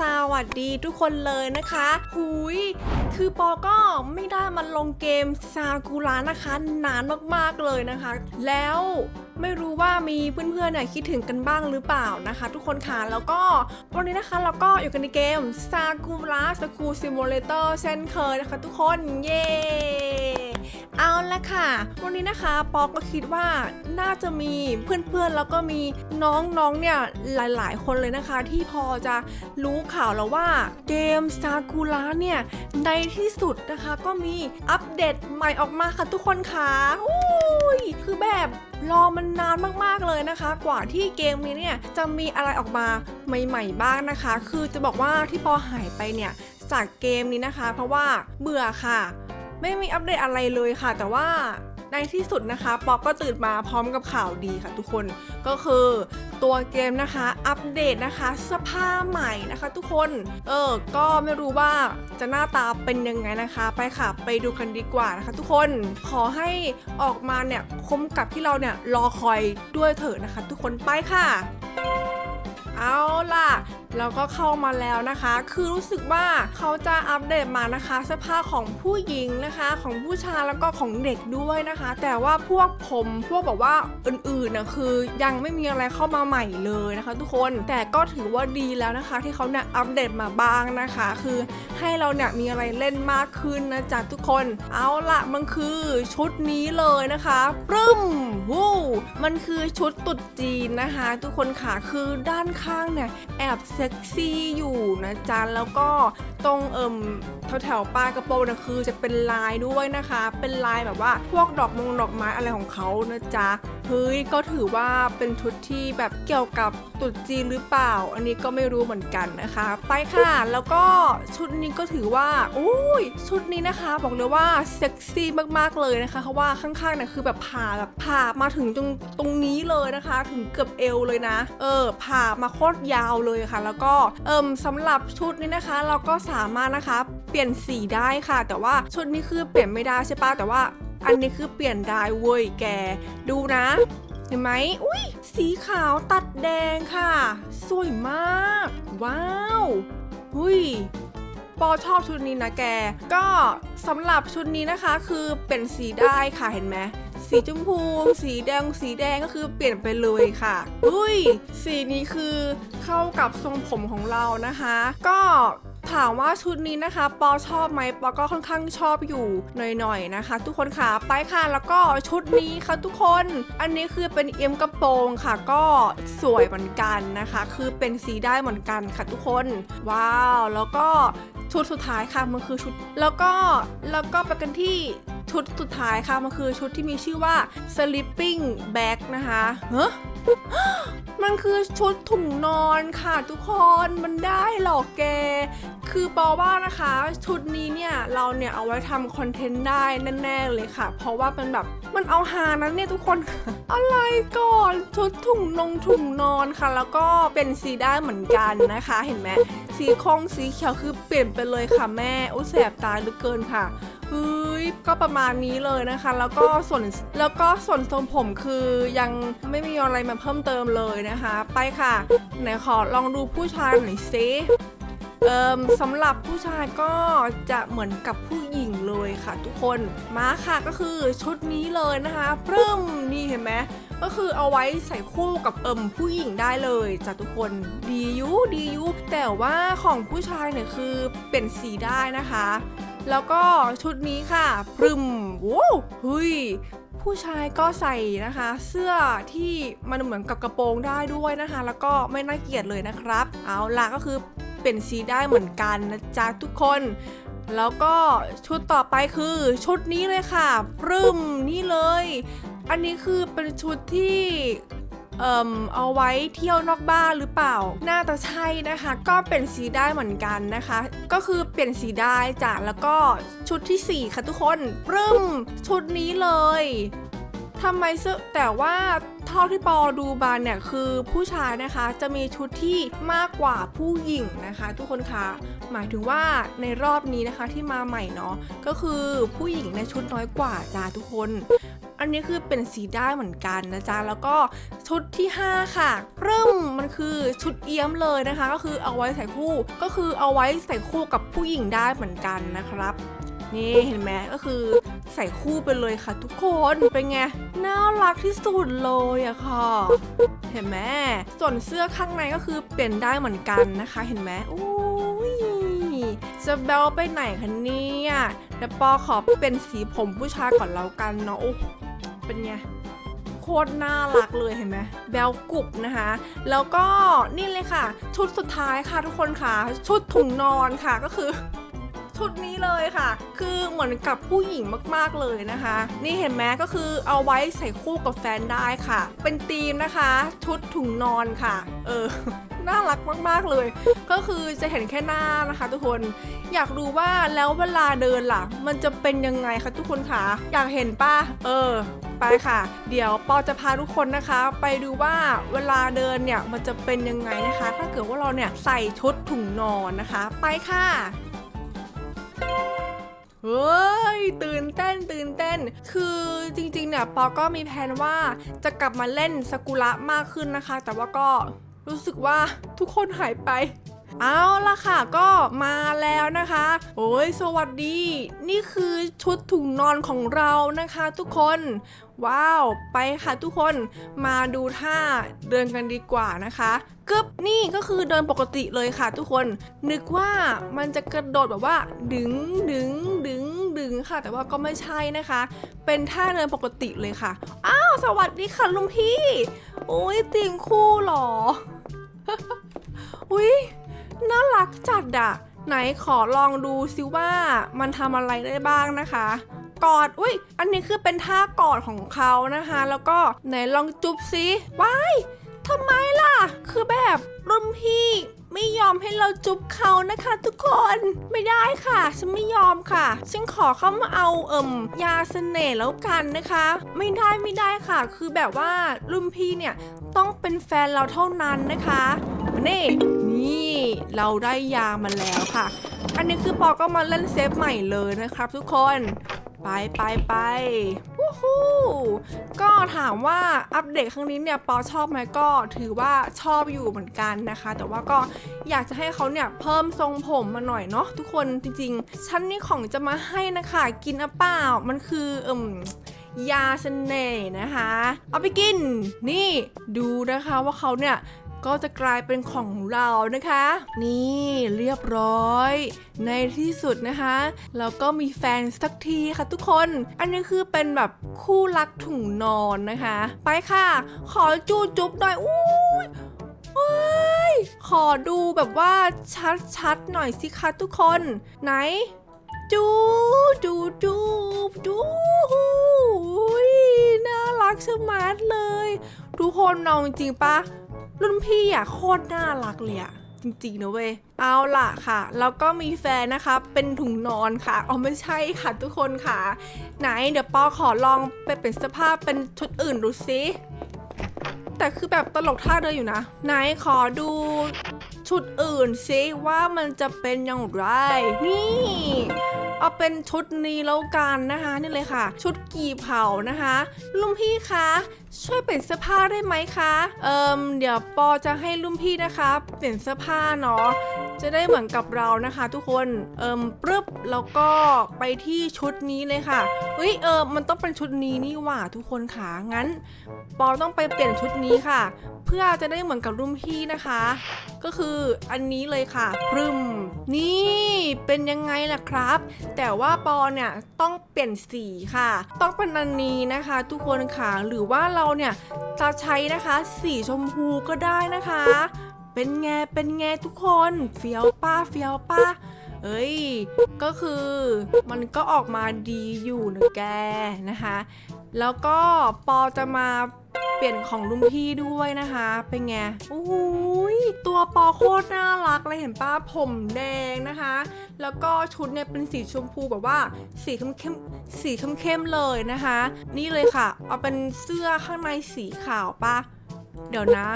สวัสดีทุกคนเลยนะคะ หุย คือปอก็ไม่ได้มาลงเกมซากุระนะคะ นานมากๆเลยนะคะ แล้วไม่รู้ว่ามีเพื่อนๆเนี่ยคิดถึงกันบ้างหรือเปล่านะคะ ทุกคนค่ะแล้วก็วันนี้นะคะเราก็อยู่กันในเกมซากุระสกูซิมูเลเตอร์เช่นเคยนะคะ ทุกคนเย้ เอาละค่ะ วันนี้นะคะปอก็คิดว่าน่าจะมีเพื่อนๆแล้วก็มีน้องๆเนี่ยหลายๆ คนเลยนะคะ ที่พอจะรู้ข่าวแล้วว่าเกมซากุระเนี่ยในที่สุดนะคะก็มีอัปเดตใหม่ออกมาค่ะทุกคนค่ะอุ้ยคือแบบรอมันนานมากๆเลยนะคะ กว่าที่เกมนี้เนี่ยจะมีอะไรออกมาใหม่ๆบ้างนะคะ คือจะบอกว่าที่ปอหายไปเนี่ยจากเกมนี้นะคะ เพราะว่าเบื่อค่ะ ไม่มีอัปเดตอะไรเลยค่ะ แต่ว่าในที่สุดนะคะป๊อกก็ตื่นมาพร้อมกับข่าวดีค่ะทุกคนก็คือตัวเกมนะคะอัปเดตนะคะสภาพใหม่นะคะ ทุกคนเออก็ไม่รู้ว่าจะหน้าตาเป็นยังไงนะคะ ไปค่ะไปดูกันดีกว่านะคะ ทุกคนขอให้ออกมาเนี่ยคมกับที่เราเนี่ยรอคอยด้วยเถอะนะคะ ทุกคนไปค่ะ ล่ะเราก็เข้ามาแล้วนะคะ คือรู้สึกว่าเขาจะอัปเดตมานะคะเสื้อผ้าของผู้หญิงนะคะ ของผู้ชายแล้วก็ของเด็กด้วยนะคะ แต่ว่าพวกผมพวกแบบว่าอื่นๆนะคือยังไม่มีอะไรเข้ามาใหม่เลยนะคะ ทุกคนแต่ก็ถือว่าดีแล้วนะคะ ที่เขาเนี่ยอัปเดตมาบ้างนะคะ คือให้เราเนี่ยมีอะไรเล่นมากขึ้นนะจ๊ะทุกคน เอาละมันคือชุดนี้เลยนะคะปรึ้มวู้มันคือชุดตุ๊ดจีนนะคะ ทุกคนค่ะคือด้านข้างเนี่ยแอบเซ็กซี่อยู่นะจ๊ะแล้วก็ตรงเอิมแถวแถวๆปลายกระโปรงนะคือจะเป็นลายด้วยนะคะ เป็นลายแบบว่าพวกดอกมงดอกไม้อะไรของเขานะจ๊ะ เฮ้ยก็ถือว่าเป็นชุดที่แบบเกี่ยวกับตรุษจีนหรือเปล่า อันนี้ก็ไม่รู้เหมือนกันนะคะ ไปค่ะ แล้วก็ชุดนี้ก็ถือว่าอุ้ยชุดนี้นะคะ บอกเลยว่าเซ็กซี่มากๆเลยนะคะเพราะว่าข้างๆเนี่ยคือแบบผ่าแบบผ่ามาถึงตรงตรงนี้เลยนะคะ ถึงเกือบเอวเลยนะ เออผ่ามาโคตรยาวเลยค่ะ แล้วก็เอิมสำหรับชุดนี้นะคะ เราก็สามารถนะคะ เปลี่ยนสีได้ค่ะ แต่ว่าชุดนี้คือเปลี่ยนไม่ได้ใช่ปะแต่ว่า อันนี้คือเปลี่ยนได้เว้ยแก ดูนะ เห็นไหมอุ้ยสีขาวตัดแดงค่ะ สวยมาก ว้าวหุยปอชอบชุดนี้นะแก ก็สำหรับชุดนี้นะคะคือเป็นสีได้ค่ะเห็นไหมสีชมพู สีแดง สีแดงก็คือเปลี่ยนไปเลยค่ะอุ้ย สีนี้คือเข้ากับทรงผมของเรานะคะ ก็ ถามว่าชุดนี้นะคะ ปอชอบไหมปอก็ค่อนข้างชอบอยู่หน่อยๆนะคะ ทุกคนค่ะไปค่ะแล้วก็ชุดนี้ค่ะทุกคน อันนี้คือเป็นเอ็มกระโปรงค่ะ ก็สวยเหมือนกันนะคะ คือเป็นสีได้เหมือนกันค่ะทุกคน ว้าวแล้วก็ชุดสุดท้ายค่ะมันคือชุด แล้วก็แล้วก็ไปกันที่ชุดสุดท้ายค่ะมันคือชุดที่มีชื่อว่า sleeping bag นะคะเฮ้ มันคือชุดถุงนอนค่ะทุกคนมันได้หรอกแก คือปอว่านะคะ ชุดนี้เนี่ยเราเนี่ยเอาไว้ทำคอนเทนต์ได้แน่ๆเลยค่ะ เพราะว่าเป็นแบบมันเอาฮานั้นเนี่ยทุกคน อะไรก่อนชุดถุงนงถุงนอนค่ะ แล้วก็เป็นสีได้เหมือนกันนะคะ เห็นไหมสีคงสีเขียวคือเปลี่ยนไปเลยค่ะแม่อุ้ยแสบตาเหลือเกินค่ะ เฮ้ยก็ประมาณนี้เลยนะคะ แล้วก็ส่วนแล้วก็ส่วนทรงผมคือยังไม่มีอะไรมาเพิ่มเติมเลยนะคะ ไปค่ะไหนขอลองดูผู้ชายหน่อยซิเอิมสำหรับผู้ชายก็จะเหมือนกับผู้หญิงเลยค่ะ ทุกคนมาค่ะก็คือชุดนี้เลยนะคะเพิ่มนี่เห็นไหมก็คือเอาไว้ใส่คู่กับเอิมผู้หญิงได้เลยจ้ะทุกคนดียุดียุแต่ว่าของผู้ชายเนี่ยคือเปลี่ยนสีได้นะคะ แล้วก็ชุดนี้ค่ะปรึมโว้วเฮ้ยผู้ชายก็ใส่นะคะ เสื้อที่มันเหมือนกับกระโปรงได้ด้วยนะคะ แล้วก็ไม่น่าเกลียดเลยนะครับ เอาล่ะก็คือเปลี่ยนสีได้เหมือนกันนะจ๊ะทุกคน แล้วก็ชุดต่อไปคือชุดนี้เลยค่ะปรึมนี่เลย อันนี้คือเป็นชุดที่ เอ่มเอาไว้เที่ยวนอกบ้านหรือเปล่า น่าจะใช่นะคะ ก็เป็นสีได้เหมือนกันนะคะ ก็คือเปลี่ยนสีได้จ้ะแล้วก็ชุดทีสี่ 4 ค่ะทุกคนปรึ้มชุดนี้เลยทำไมเสื้อแต่ว่าเท่าที่ปอดูบานเนี่ยคือผู้ชายนะคะจะมีชุดที่มากกว่าผู้หญิงนะคะ ทุกคนคะ หมายถึงว่าในรอบนี้นะคะที่มาใหม่เนาะก็คือผู้หญิงในชุดน้อยกว่าจ้าทุกคน อันนี้คือเป็นสีได้เหมือนกันนะจ๊ะแล้วก็ชุดที่ 5 ค่ะเริ่มมันคือชุดเอี้ยมเลยนะคะ ก็คือเอาไว้ใส่คู่ก็คือเอาไว้ใส่คู่กับผู้หญิงได้เหมือนกันนะครับนี่เห็นไหมก็คือใส่คู่ไปเลยค่ะทุกคนเป็นไงน่ารักที่สุดเลยอะค่ะ เห็นไหมส่วนเสื้อข้างในก็คือเปลี่ยนได้เหมือนกันนะคะ เห็นไหมอุ้ จะเบลไปไหนคะเนี่ยเดี๋ยวปอขอเป็นสีผมผู้ชายก่อนแล้วกันเนาะโอ้เป็นไงโคตรน่ารักเลยเห็นไหมแบลกรุบนะคะ แล้วก็นี่เลยค่ะ ชุดสุดท้ายค่ะทุกคนค่ะ ชุดถุงนอนค่ะก็คือ ชุดนี้เลยค่ะ คือเหมือนกับผู้หญิงมากๆเลยนะคะ นี่เห็นไหมก็คือเอาไว้ใส่คู่กับแฟนได้ค่ะ เป็นธีมนะคะ ชุดถุงนอนค่ะ เออน่ารักมากๆเลย ก็คือจะเห็นแค่หน้านะคะ ทุกคน อยากรู้ว่าแล้วเวลาเดินล่ะ มันจะเป็นยังไงคะทุกคนคะอยากเห็นป่ะ เออ ไปค่ะ เดี๋ยวปอจะพาทุกคนนะคะ ไปดูว่าเวลาเดินเนี่ยมันจะเป็นยังไงนะคะ ถ้าเกิดว่าเราเนี่ยใส่ชุดถุงนอนนะคะ ไปค่ะ เฮ้ยตื่นเต้นตื่นเต้น คือจริงๆเนี่ยปอก็มีแผนว่าจะกลับมาเล่นสกุระมากขึ้นนะคะ แต่ว่าก็รู้สึกว่าทุกคนหายไป เอาละค่ะก็มาแล้วนะคะโอ้ยสวัสดี นี่คือชุดถุงนอนของเรานะคะทุกคน ว้าว ไปค่ะทุกคนมาดูท่าเดินกันดีกว่านะคะกึบนี่ก็คือเดินปกติเลยค่ะทุกคน นึกว่ามันจะกระโดดแบบว่า ดึงดึงดึงดึงค่ะ แต่ว่าก็ไม่ใช่นะคะ เป็นท่าเดินปกติเลยค่ะ อ้าว สวัสดีค่ะลุงพี่ โอ้ยตีมคู่หรอ อุ้ย น่ารักจัดอะไหนขอลองดูซิว่ามันทำอะไรได้บ้างนะคะ กอด อุ้ย อันนี้คือเป็นท่ากอดของเขานะคะ แล้วก็ไหนลองจุ๊บซิว้ายทำไมล่ะ คือแบบรุ่นพี่ไม่ยอมให้เราจุ๊บเขานะคะทุกคนไม่ได้ค่ะ ฉันไม่ยอมค่ะ ฉันขอเข้ามาเอาเอิ่มยาเสน่ห์แล้วกันนะคะ ไม่ได้ไม่ได้ค่ะ คือแบบว่ารุ่นพี่เนี่ยต้องเป็นแฟนเราเท่านั้นนะคะนี่นี่ เราได้ยามาแล้วค่ะ อันนี้คือปอก็มาเล่นเซฟใหม่เลยนะครับทุกคนไปไปไปวู้ฮู้ก็ถามว่าอัปเดตครั้งนี้เนี่ยปอชอบไหมก็ถือว่าชอบอยู่เหมือนกันนะคะ แต่ว่าก็อยากจะให้เขาเนี่ยเพิ่มทรงผมมาหน่อยเนาะทุกคนจริงๆฉันนี่ของจะมาให้นะคะ กินอะเปล่ามันคือเอิ่มยาเสน่ห์นะคะ เอาไปกิน นี่ดูนะคะว่าเขาเนี่ย ก็จะกลายเป็นของเรานะคะ นี่เรียบร้อย ในที่สุดนะคะแล้วก็มีแฟนสักทีค่ะทุกคน อันนี้คือเป็นแบบคู่รักถุงนอนนะคะ ไปค่ะ ขอจูจุ๊บหน่อยอุ้ยเฮ้ยขอดูแบบว่าชัดๆหน่อยสิคะทุกคน ไหนจูจูจูจูอุ้ยน่ารักชะมัดเลย ทุกคนเอาจริงปะ รุ่นพี่อะโคตรน่ารักเลยอะจริงๆนะเว้ยเอาล่ะค่ะ แล้วก็มีแฟนนะคะ เป็นถุงนอนค่ะอ๋อไม่ใช่ค่ะทุกคนค่ะ ไหนเดี๋ยวปอขอลองไปเป็นสภาพเป็นชุดอื่นดูสิแต่คือแบบตลกท่าเดินอยู่นะ ไหนขอดูชุดอื่นสิว่ามันจะเป็นอย่างไร นี่ เอาเป็นชุดนี้แล้วกันนะคะนี่เลยค่ะ ชุดกี่เผานะคะลุงพี่คะช่วยเปลี่ยนเสื้อผ้าได้ไหมคะ เอิมเดี๋ยวปอจะให้ลุงพี่นะคะ เปลี่ยนเสื้อผ้าเนาะ จะได้เหมือนกับเรานะคะ ทุกคน เอิมปรึบแล้วก็ไปที่ชุดนี้เลยค่ะเฮ้ยเออมันต้องเป็นชุดนี้นี่หว่าทุกคนค่ะ งั้น ปอต้องไปเปลี่ยนชุดนี้ค่ะ เพื่อจะได้เหมือนกับรุ่นพี่นะคะ ก็คืออันนี้เลยค่ะปรึมนี่เป็นยังไงล่ะครับ แต่ว่าปอเนี่ยต้องเปลี่ยนสีค่ะ ต้องเป็นอันนี้นะคะ ทุกคนค่ะ หรือว่าเราเนี่ยจะใช้นะคะ สีชมพูก็ได้นะคะ เป็นไงเป็นไงทุกคนเฟี้ยวป้าเฟี้ยวป้าเอ้ย ก็คือมันก็ออกมาดีอยู่นะแกนะคะ แล้วก็ปอจะมา เปลี่ยนของลุงพี่ด้วยนะคะ เป็นไงโอ้โหยตัวปอโคตรน่ารักเลยเห็นป้าผมแดงนะคะ แล้วก็ชุดเนี่ยเป็นสีชมพูแบบว่า สีเข้มเข้มสีเข้มเข้มๆเลยนะคะ นี่เลยค่ะ เอาเป็นเสื้อข้างในสีขาวป้าเดี๋ยวนะ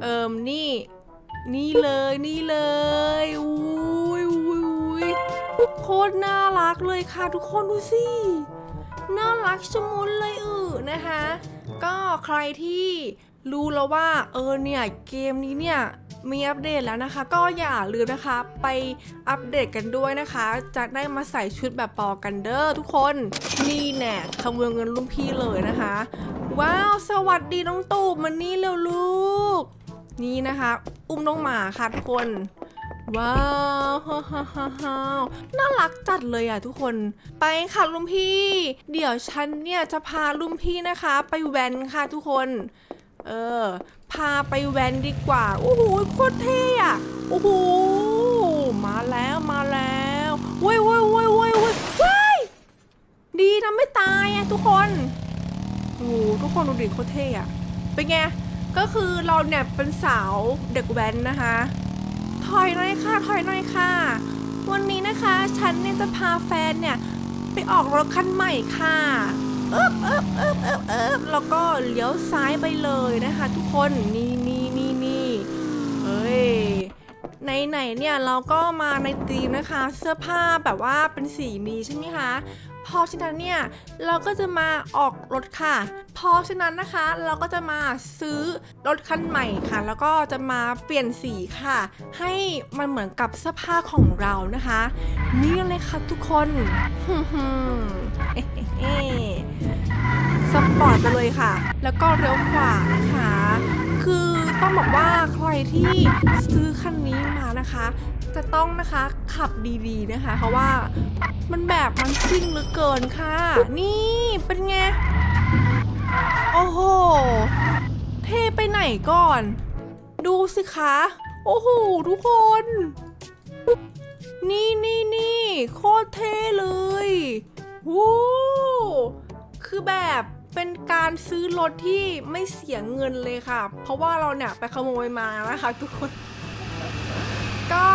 เอิมนี่ นี่เลยนี่เลยอุ้ยอุ้ยอุ้ยโคตรน่ารักเลยค่ะ ทุกคนดูสิน่ารักชะมุนเลยอือนะคะ ก็ใครที่รู้แล้วว่าเออเนี่ยเกมนี้เนี่ยมีอัปเดตแล้วนะคะ ก็อย่าลืมนะคะไปอัปเดตกันด้วยนะคะ จะได้มาใส่ชุดแบบปอกันเดอร์ทุกคนนี่แน่ขโมยเงินรุ่นพี่เลยนะคะ ว้าวสวัสดีน้องตูบมันนี่เร็วลูก นี่นะคะ อุ้มน้องหมาค่ะทุกคน ว้าวฮ่าฮ่าฮ่าน่ารักจัดเลยอะทุกคน ไปค่ะลุงพี่ เดี๋ยวฉันเนี่ยจะพาลุงพี่นะคะ ไปแวนค่ะทุกคน เออ พาไปแวนดีกว่า โอ้โหโคตรเท่อะโอ้โห มาแล้วมาแล้วเว้ยเว้ยเว้ยเว้ยเว้ยเว้ยดีนะไม่ตายอะทุกคน โอ้โหทุกคนดูดิโคตรเท่อะเป็นไง ก็คือเราเนี่ยเป็นสาวเด็กแว้นนะคะ ถอยหน่อยค่ะ ถอยหน่อยค่ะ วันนี้นะคะฉันเนี่ยจะพาแฟนเนี่ยไปออกรถคันใหม่ค่ะเอิบเอิบเอิบเอิบเอิบแล้วก็เลี้ยวซ้ายไปเลยนะคะ ทุกคนนี่นี่นี่นี่เอ้ยในไหนเนี่ยเราก็มาในธีมนะคะ เสื้อผ้าแบบว่าเป็นสีนี้ใช่ไหมคะ เพราะฉะนั้นเนี่ยเราก็จะมาออกรถค่ะ เพราะฉะนั้นนะคะเราก็จะมาซื้อรถคันใหม่ค่ะ แล้วก็จะมาเปลี่ยนสีค่ะ ให้มันเหมือนกับเสื้อผ้าของเรานะคะนี่เลยค่ะทุกคนฮึ่มสปอร์ตไปเลยค่ะ แล้วก็เลี้ยวขวานะคะ คือต้องบอกว่าใครที่ซื้อคันนี้มานะคะ จะต้องนะคะขับดีๆนะคะ เพราะว่ามันแบบมันซิ่งเหลือเกินค่ะ นี่เป็นไง โอ้โห เทไปไหนก่อน ดูสิคะ โอ้โห ทุกคน นี่นี่นี่โคตรเท่เลยวู้คือแบบเป็นการซื้อรถที่ไม่เสียเงินเลยค่ะ เพราะว่าเราเนี่ยไปขโมยมานะคะทุกคน ก็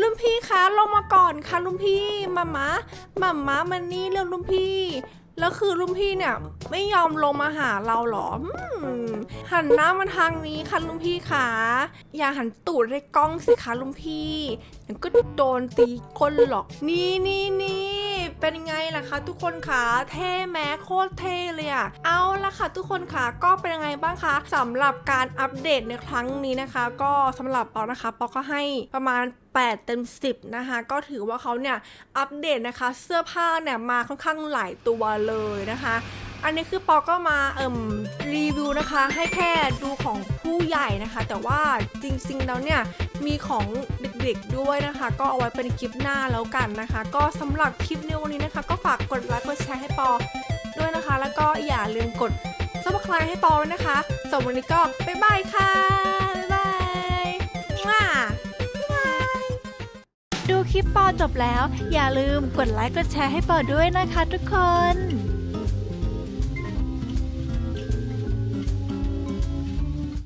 ลุงพี่คะลงมาก่อนค่ะลุงพี่มามามามามันนี่เรื่องลุงพี่แล้วคือลุงพี่เนี่ยไม่ยอมลงมาหาเราหรอหันหน้ามาทางนี้ค่ะลุงพี่คะอย่าหันตูดให้กล้องสิคะลุงพี่เดี๋ยวก็โดนตีก้นหรอกนี่นี่นี่ เป็นไงล่ะคะทุกคนคะเท่แม้โคตรเท่เลยอะเอาละค่ะทุกคนคะก็เป็นยังไงบ้างคะสำหรับการอัปเดตในครั้งนี้นะคะ ก็สำหรับปอนะคะปอก็ให้ประมาณ8เต็ม10 นะคะ ก็ถือว่าเขาเนี่ยอัปเดตนะคะเสื้อผ้าเนี่ยมาค่อนข้างหลายตัวเลยนะคะ อันนี้คือปอก็มาเอิ่มรีวิวนะคะ ให้แค่ดูของผู้ใหญ่นะคะ แต่ว่าจริงๆแล้วเนี่ยมีของเด็กๆด้วยนะคะ ก็เอาไว้เป็นคลิปหน้าแล้วกันนะคะ ก็สำหรับคลิปในวันนี้นะคะ ก็ฝากกดไลค์กดแชร์ให้ปอด้วยนะคะ แล้วก็อย่าลืมกด subscribe ให้ปอด้วยนะคะสำหรับวันนี้ก็บ๊ายบายค่ะบ๊ายบายว้าดูคลิปปอจบแล้ว อย่าลืมกดไลค์กดแชร์ให้ปอด้วยนะคะ ทุกคน